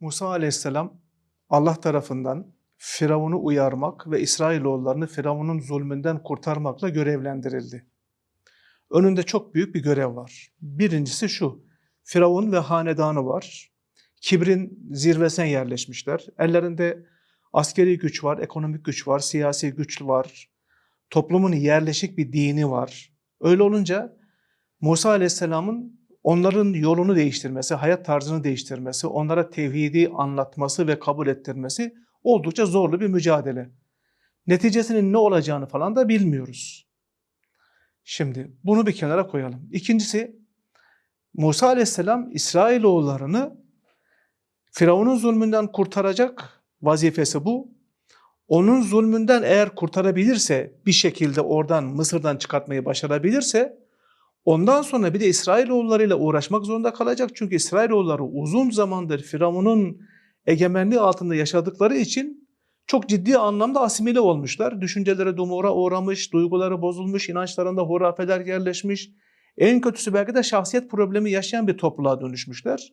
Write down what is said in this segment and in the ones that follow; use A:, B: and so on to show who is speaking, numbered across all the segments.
A: Musa aleyhisselam Allah tarafından Firavun'u uyarmak ve İsrailoğullarını Firavun'un zulmünden kurtarmakla görevlendirildi. Önünde çok büyük bir görev var. Birincisi şu, Firavun ve hanedanı var. Kibrin zirvesine yerleşmişler. Ellerinde askeri güç var, ekonomik güç var, siyasi güç var. Toplumun yerleşik bir dini var. Öyle olunca Musa aleyhisselamın onların yolunu değiştirmesi, hayat tarzını değiştirmesi, onlara tevhidi anlatması ve kabul ettirmesi oldukça zorlu bir mücadele. Neticesinin ne olacağını falan da bilmiyoruz. Şimdi bunu bir kenara koyalım. İkincisi Musa aleyhisselam İsrailoğullarını Firavun'un zulmünden kurtaracak vazifesi bu. Onun zulmünden eğer kurtarabilirse bir şekilde oradan Mısır'dan çıkartmayı başarabilirse ondan sonra bir de İsrailoğulları ile uğraşmak zorunda kalacak. Çünkü İsrailoğulları uzun zamandır Firavun'un egemenliği altında yaşadıkları için çok ciddi anlamda asimile olmuşlar. Düşünceleri dumura uğramış, duyguları bozulmuş, inançlarında hurafeler yerleşmiş. En kötüsü belki de şahsiyet problemi yaşayan bir topluluğa dönüşmüşler.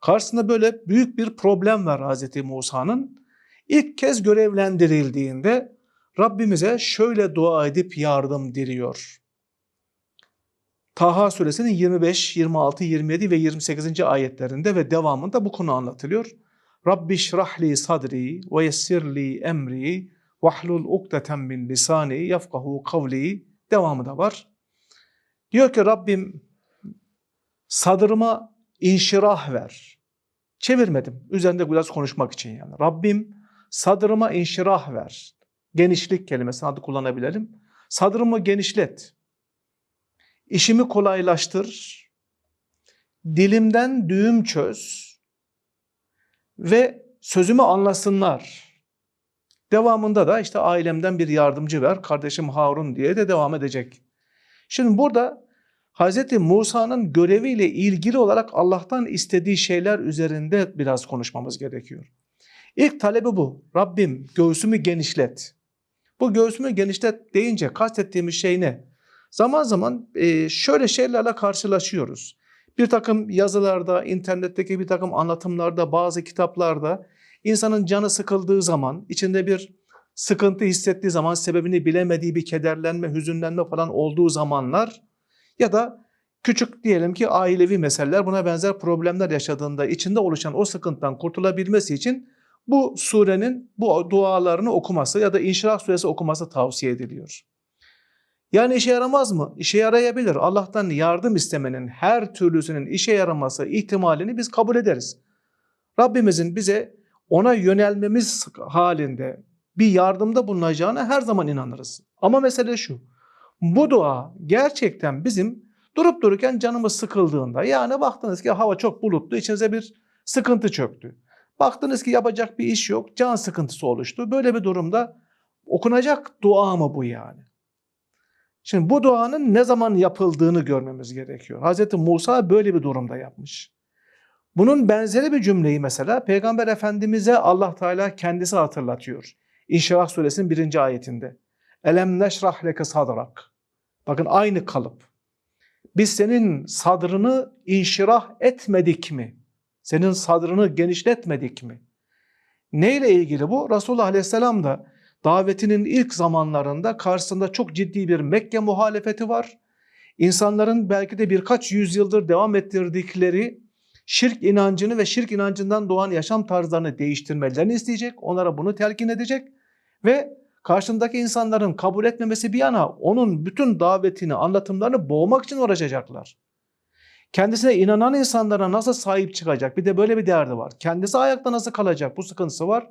A: Karşısında böyle büyük bir problem var Hz. Musa'nın. İlk kez görevlendirildiğinde Rabbimize şöyle dua edip yardım diliyor. Taha suresinin 25, 26, 27 ve 28. ayetlerinde ve devamında bu konu anlatılıyor. Rabbi şrahli sadri ve yessirli emri vahlul ukdeten min lisani yafkahu kavli devamı da var. Diyor ki Rabbim sadrıma inşirah ver. Çevirmedim. Üzerinde biraz konuşmak için yani. Rabbim sadrıma inşirah ver. Genişlik kelimesini adı kullanabilirim. Sadrımı genişlet. İşimi kolaylaştır. Dilimden düğüm çöz. Ve sözümü anlasınlar. Devamında da işte ailemden bir yardımcı ver. Kardeşim Harun diye de devam edecek. Şimdi burada Hz. Musa'nın göreviyle ilgili olarak Allah'tan istediği şeyler üzerinde biraz konuşmamız gerekiyor. İlk talebi bu. Rabbim göğsümü genişlet. Bu göğsümü genişlet deyince kastettiğimiz şey ne? Zaman zaman şöyle şeylerle karşılaşıyoruz. Bir takım yazılarda, internetteki bir takım anlatımlarda, bazı kitaplarda insanın canı sıkıldığı zaman, içinde bir sıkıntı hissettiği zaman, sebebini bilemediği bir kederlenme, hüzünlenme falan olduğu zamanlar ya da küçük diyelim ki ailevi meseleler buna benzer problemler yaşadığında içinde oluşan o sıkıntıdan kurtulabilmesi için bu surenin bu dualarını okuması ya da İnşirah suresi okuması tavsiye ediliyor. Yani işe yaramaz mı? İşe yarayabilir. Allah'tan yardım istemenin her türlüsünün işe yaraması ihtimalini biz kabul ederiz. Rabbimizin bize ona yönelmemiz halinde bir yardımda bulunacağına her zaman inanırız. Ama mesele şu. Bu dua gerçekten bizim durup dururken canımız sıkıldığında yani baktınız ki hava çok bulutlu içinize bir sıkıntı çöktü. Baktınız ki yapacak bir iş yok can sıkıntısı oluştu. Böyle bir durumda okunacak dua mı bu yani? Şimdi bu duanın ne zaman yapıldığını görmemiz gerekiyor. Hz. Musa böyle bir durumda yapmış. Bunun benzeri bir cümleyi mesela Peygamber Efendimiz'e Allah Teala kendisi hatırlatıyor. İnşirah suresinin birinci ayetinde. Elem neşrah leke sadrak. Bakın aynı kalıp. Biz senin sadrını inşirah etmedik mi? Senin sadrını genişletmedik mi? Neyle ilgili bu? Resulullah Aleyhisselam da davetinin ilk zamanlarında karşısında çok ciddi bir Mekke muhalefeti var. İnsanların belki de birkaç yüzyıldır devam ettirdikleri şirk inancını ve şirk inancından doğan yaşam tarzlarını değiştirmelerini isteyecek. Onlara bunu telkin edecek ve karşındaki insanların kabul etmemesi bir yana onun bütün davetini, anlatımlarını boğmak için uğraşacaklar. Kendisine inanan insanlara nasıl sahip çıkacak? Bir de böyle bir derdi var. Kendisi ayakta nasıl kalacak? Bu sıkıntısı var.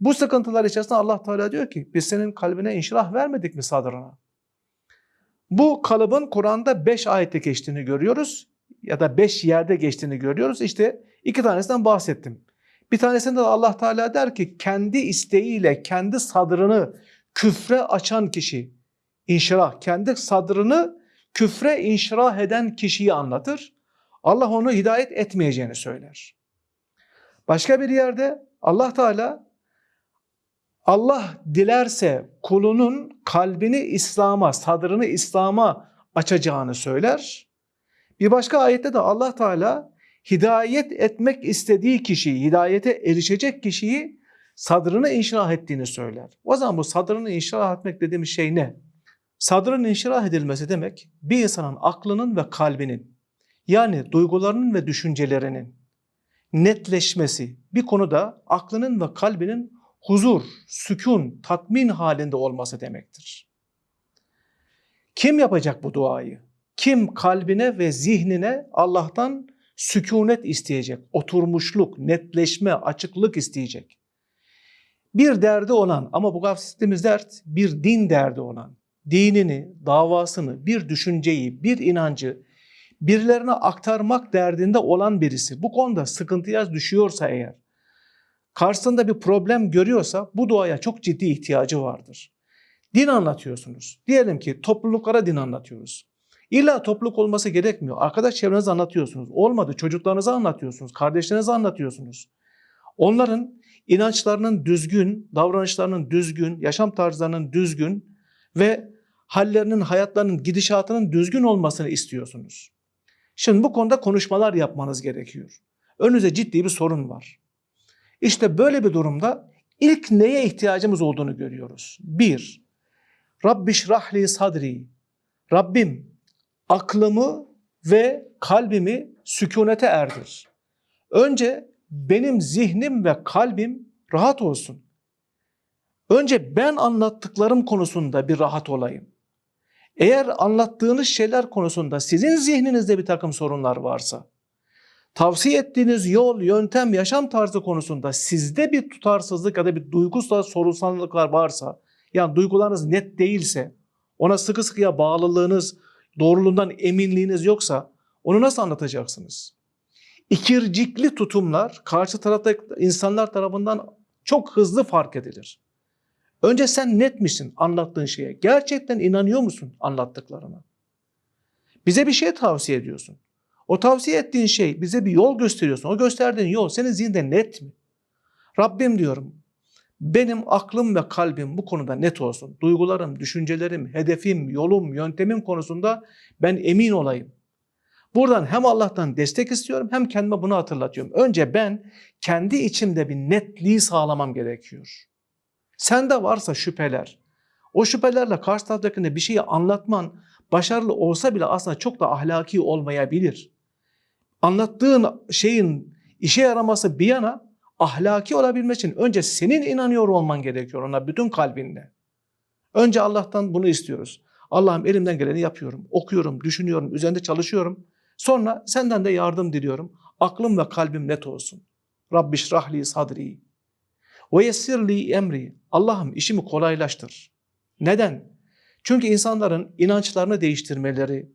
A: Bu sıkıntılar içerisinde Allah Teala diyor ki biz senin kalbine inşirah vermedik mi sadrına? Bu kalıbın Kur'an'da beş ayette geçtiğini görüyoruz ya da beş yerde geçtiğini görüyoruz. İşte iki tanesinden bahsettim. Bir tanesinde de Allah Teala der ki kendi isteğiyle kendi sadrını küfre açan kişi inşirah, kendi sadrını küfre inşirah eden kişiyi anlatır. Allah onu hidayet etmeyeceğini söyler. Başka bir yerde Allah Teala Allah dilerse kulunun kalbini İslam'a, sadrını İslam'a açacağını söyler. Bir başka ayette de Allah Teala hidayet etmek istediği kişiyi, hidayete erişecek kişiyi sadrını inşirah ettiğini söyler. O zaman bu sadrını inşirah etmek dediğimiz şey ne? Sadrın inşirah edilmesi demek bir insanın aklının ve kalbinin yani duygularının ve düşüncelerinin netleşmesi bir konuda aklının ve kalbinin huzur, sükun, tatmin halinde olması demektir. Kim yapacak bu duayı? Kim kalbine ve zihnine Allah'tan sükunet isteyecek, oturmuşluk, netleşme, açıklık isteyecek. Bir derdi olan ama bu bahsettiğimiz dert bir din derdi olan, dinini, davasını, bir düşünceyi, bir inancı birilerine aktarmak derdinde olan birisi bu konuda sıkıntıya düşüyorsa eğer, karşısında bir problem görüyorsa bu duaya çok ciddi ihtiyacı vardır. Din anlatıyorsunuz. Diyelim ki topluluklara din anlatıyoruz. İlla topluluk olması gerekmiyor. Arkadaş çevrenize anlatıyorsunuz. Olmadı çocuklarınıza anlatıyorsunuz. Kardeşlerinize anlatıyorsunuz. Onların inançlarının düzgün, davranışlarının düzgün, yaşam tarzlarının düzgün ve hallerinin, hayatlarının gidişatının düzgün olmasını istiyorsunuz. Şimdi bu konuda konuşmalar yapmanız gerekiyor. Önünüzde ciddi bir sorun var. İşte böyle bir durumda ilk neye ihtiyacımız olduğunu görüyoruz. Bir, Rabbi şrahli sadri. Rabbim aklımı ve kalbimi sükunete erdir. Önce benim zihnim ve kalbim rahat olsun. Önce ben anlattıklarım konusunda bir rahat olayım. Eğer anlattığınız şeyler konusunda sizin zihninizde bir takım sorunlar varsa, tavsiye ettiğiniz yol, yöntem, yaşam tarzı konusunda sizde bir tutarsızlık ya da bir duygusal sorunsallıklar varsa, yani duygularınız net değilse, ona sıkı sıkıya bağlılığınız, doğruluğundan eminliğiniz yoksa onu nasıl anlatacaksınız? İkircikli tutumlar karşı tarafta insanlar tarafından çok hızlı fark edilir. Önce sen net misin anlattığın şeye? Gerçekten inanıyor musun anlattıklarına? Bize bir şey tavsiye ediyorsun. O tavsiye ettiğin şey bize bir yol gösteriyorsun. O gösterdiğin yol senin zihinde net mi? Rabbim diyorum benim aklım ve kalbim bu konuda net olsun. Duygularım, düşüncelerim, hedefim, yolum, yöntemim konusunda ben emin olayım. Buradan hem Allah'tan destek istiyorum hem kendime bunu hatırlatıyorum. Önce ben kendi içimde bir netliği sağlamam gerekiyor. Sende varsa şüpheler, o şüphelerle karşı taraftakine bir şeyi anlatman başarılı olsa bile aslında çok da ahlaki olmayabilir. Anlattığın şeyin işe yaraması bir yana ahlaki olabilmek için önce senin inanıyor olman gerekiyor ona bütün kalbinle. Önce Allah'tan bunu istiyoruz. Allah'ım elimden geleni yapıyorum, okuyorum, düşünüyorum, üzerinde çalışıyorum. Sonra senden de yardım diliyorum. Aklım ve kalbim net olsun. Rabbi şrahli sadri ve yessirli emri. Allah'ım işimi kolaylaştır. Neden? Çünkü insanların inançlarını değiştirmeleri,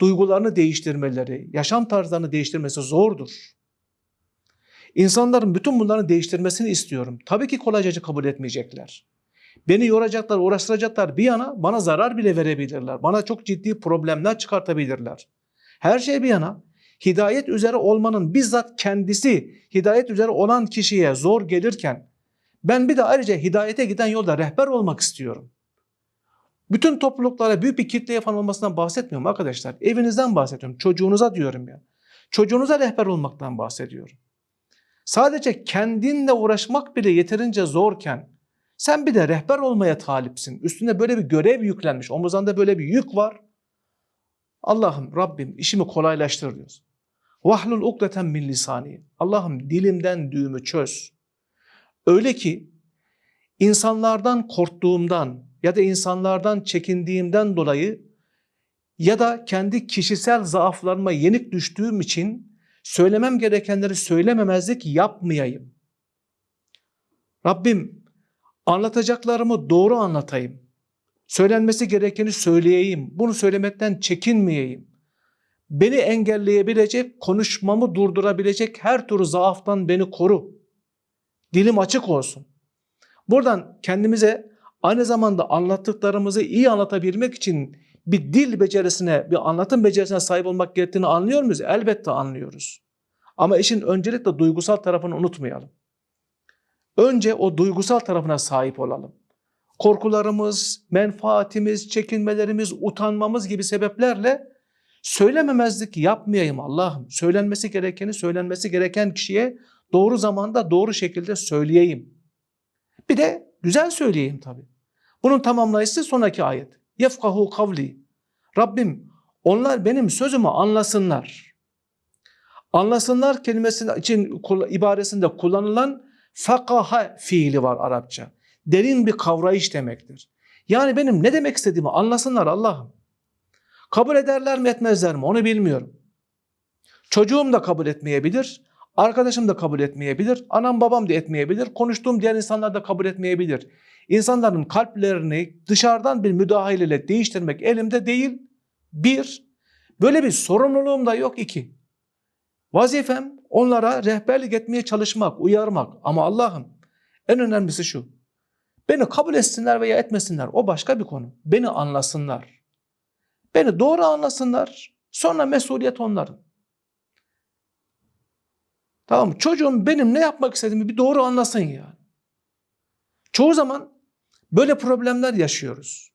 A: duygularını değiştirmeleri, yaşam tarzlarını değiştirmesi zordur. İnsanların bütün bunların değiştirmesini istiyorum. Tabii ki kolayca kabul etmeyecekler. Beni yoracaklar, uğraştıracaklar bir yana bana zarar bile verebilirler. Bana çok ciddi problemler çıkartabilirler. Her şey bir yana hidayet üzere olmanın bizzat kendisi hidayet üzere olan kişiye zor gelirken ben bir de ayrıca hidayete giden yolda rehber olmak istiyorum. Bütün topluluklara büyük bir kitleye falan olmasından bahsetmiyorum arkadaşlar. Evinizden bahsediyorum. Çocuğunuza diyorum ya. Çocuğunuza rehber olmaktan bahsediyorum. Sadece kendinle uğraşmak bile yeterince zorken sen bir de rehber olmaya talipsin. Üstünde böyle bir görev yüklenmiş. Omuzanda böyle bir yük var. Allah'ım Rabbim işimi kolaylaştır diyoruz. Vahlul ukdeten min lisani. Allah'ım dilimden düğümü çöz. Öyle ki insanlardan korktuğumdan ya da insanlardan çekindiğimden dolayı ya da kendi kişisel zaaflarıma yenik düştüğüm için söylemem gerekenleri söylememezlik yapmayayım. Rabbim anlatacaklarımı doğru anlatayım. Söylenmesi gerekeni söyleyeyim. Bunu söylemekten çekinmeyeyim. Beni engelleyebilecek, konuşmamı durdurabilecek her türlü zaaftan beni koru. Dilim açık olsun. Buradan kendimize aynı zamanda anlattıklarımızı iyi anlatabilmek için bir dil becerisine, bir anlatım becerisine sahip olmak gerektiğini anlıyor muyuz? Elbette anlıyoruz. Ama işin öncelikle duygusal tarafını unutmayalım. Önce o duygusal tarafına sahip olalım. Korkularımız, menfaatimiz, çekinmelerimiz, utanmamız gibi sebeplerle Söylememezlik yapmayayım Allah'ım. Söylenmesi gerekeni söylenmesi gereken kişiye doğru zamanda doğru şekilde söyleyeyim. Bir de güzel söyleyeyim tabii. Bunun tamamlayıcısı sonraki ayet. Yefkahu kavli. Rabbim onlar benim sözümü anlasınlar. Anlasınlar kelimesi için ibaresinde kullanılan fakaha fiili var Arapça. Derin bir kavrayış demektir. Yani benim ne demek istediğimi anlasınlar Allah'ım. Kabul ederler mi etmezler mi onu bilmiyorum. Çocuğum da kabul etmeyebilir, arkadaşım da kabul etmeyebilir, anam babam da etmeyebilir, konuştuğum diğer insanlar da kabul etmeyebilir. İnsanların kalplerini dışarıdan bir müdahaleyle değiştirmek elimde değil. Bir, böyle bir sorumluluğum da yok. iki, vazifem onlara rehberlik etmeye çalışmak, uyarmak. Ama Allah'ım en önemlisi şu. Beni kabul etsinler veya etmesinler o başka bir konu. Beni anlasınlar. Beni doğru anlasınlar. Sonra mesuliyet onların. Tamam mı? Çocuğum benim ne yapmak istediğimi bir doğru anlasın yani. Çoğu zaman böyle problemler yaşıyoruz.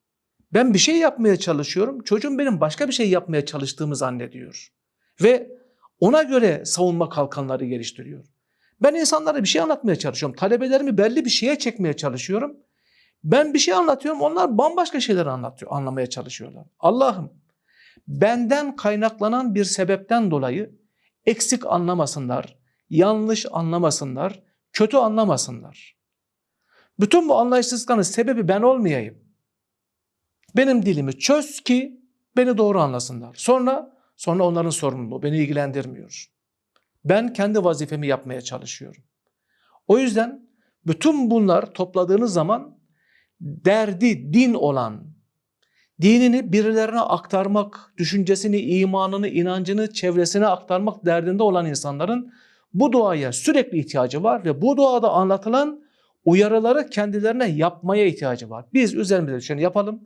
A: Ben bir şey yapmaya çalışıyorum. Çocuğum benim başka bir şey yapmaya çalıştığımı zannediyor. Ve ona göre savunma kalkanları geliştiriyor. Ben insanlara bir şey anlatmaya çalışıyorum. Talebelerimi belli bir şeye çekmeye çalışıyorum. Ben bir şey anlatıyorum. Onlar bambaşka şeyler anlatıyor, anlamaya çalışıyorlar. Allah'ım benden kaynaklanan bir sebepten dolayı eksik anlamasınlar, yanlış anlamasınlar, kötü anlamasınlar. Bütün bu anlayışsızlıkların sebebi ben olmayayım. Benim dilimi çöz ki beni doğru anlasınlar. Sonra sonra onların sorumluluğu beni ilgilendirmiyor. Ben kendi vazifemi yapmaya çalışıyorum. O yüzden bütün bunlar topladığınız zaman derdi din olan, dinini birilerine aktarmak, düşüncesini, imanını, inancını çevresine aktarmak derdinde olan insanların bu duaya sürekli ihtiyacı var ve bu duada anlatılan uyarıları kendilerine yapmaya ihtiyacı var. Biz üzerimize düşeni yapalım.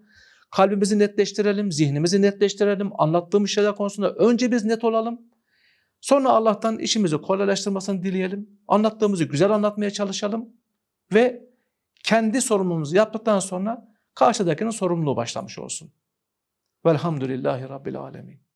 A: Kalbimizi netleştirelim, zihnimizi netleştirelim. Anlattığımız şeyler konusunda önce biz net olalım. Sonra Allah'tan işimizi kolaylaştırmasını dileyelim. Anlattığımızı güzel anlatmaya çalışalım. Ve kendi sorumluluğumuzu yaptıktan sonra karşıdakinin sorumluluğu başlamış olsun. Velhamdülillahi Rabbil Alemin.